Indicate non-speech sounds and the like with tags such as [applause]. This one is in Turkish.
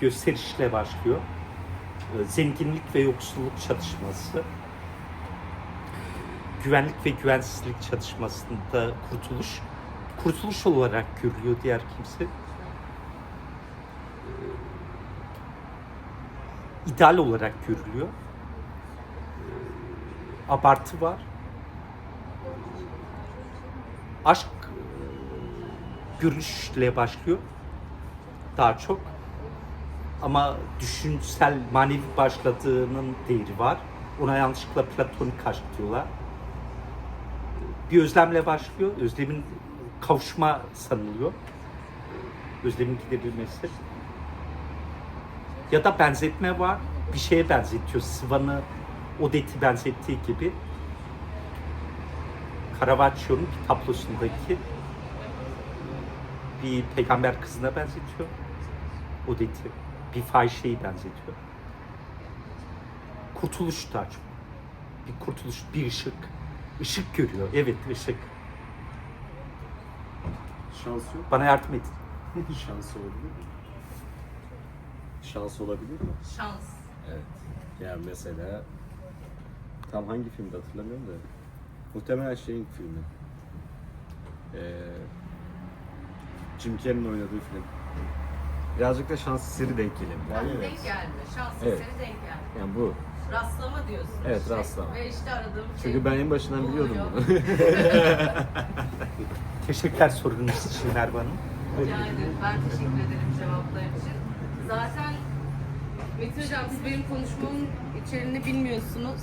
gösterişle başlıyor. Ee, Zenginlik ve yoksulluk çatışması. Güvenlik ve güvensizlik çatışmasında kurtuluş. Kurtuluş olarak görülüyor diğer kimse. Ee, ideal olarak görülüyor. Ee, Abartı var. Aşk e, görüşle başlıyor daha çok. Ama düşünsel, manevi başladığının değeri var. Ona yanlışlıkla platonik aşk diyorlar. Bir özlemle başlıyor. Özlemin kavuşma sanılıyor. Özlemin giderilmesi. Ya da benzetme var. Bir şeye benzetiyor. Sıvanı Odette'i benzettiği gibi. Caravaggio'nun bir tablosundaki bir peygamber kızına benzetiyor. Odette'i. Bir fahişeyi benzetiyor. Kurtuluş çok. Bir kurtuluş, bir ışık. Işık görüyor. Evet, ışık. Şans yok. Bana yardım edin. [laughs] Şans olabilir mi? Şans olabilir mi? Şans. Evet. Yani mesela tam hangi filmde hatırlamıyorum da muhtemelen şeyin filmi. Ee, Jim Carrey'in oynadığı film. Birazcık da şans eseri denk gelebilir. Yani Yani, denk gelmiyor. Şans Evet. eseri denk gelmiyor. yani bu. Rastlama diyorsun. Evet, işte. rastlama. Ve işte aradığım şey. Çünkü ben en başından biliyordum bunu. [laughs] Teşekkürler sorunuz için Merve Hanım. Rica ederim. Ben teşekkür ederim cevaplar için. Zaten Metin Hocam siz benim konuşmamın içeriğini bilmiyorsunuz.